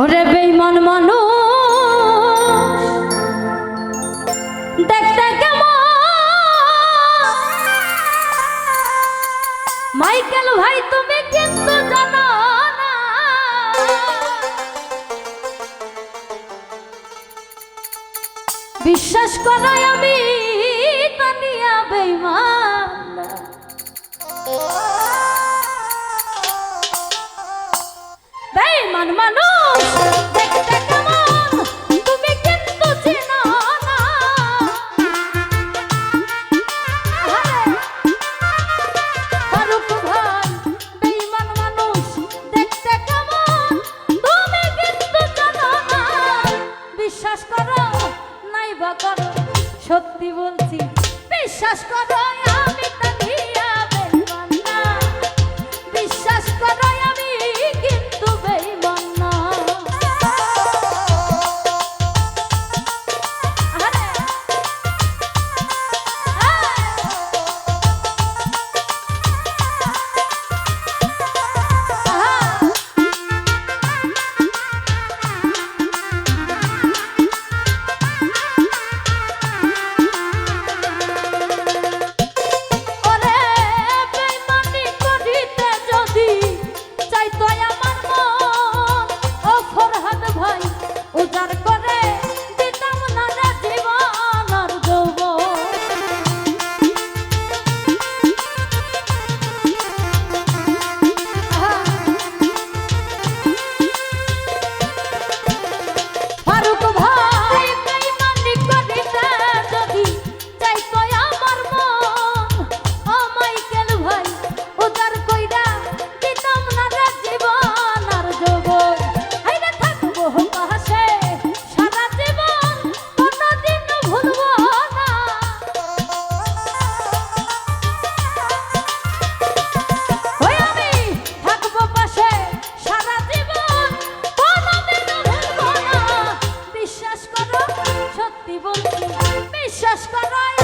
ওরে বেইমান মানুষ দেখতে মাইকেল ভাই তুমি কিন্তু জানো বিশ্বাস করো আমি সত্যি বলছি। বিশ্বাস করো আমি সত্যি বলছি বিশ্বাস করো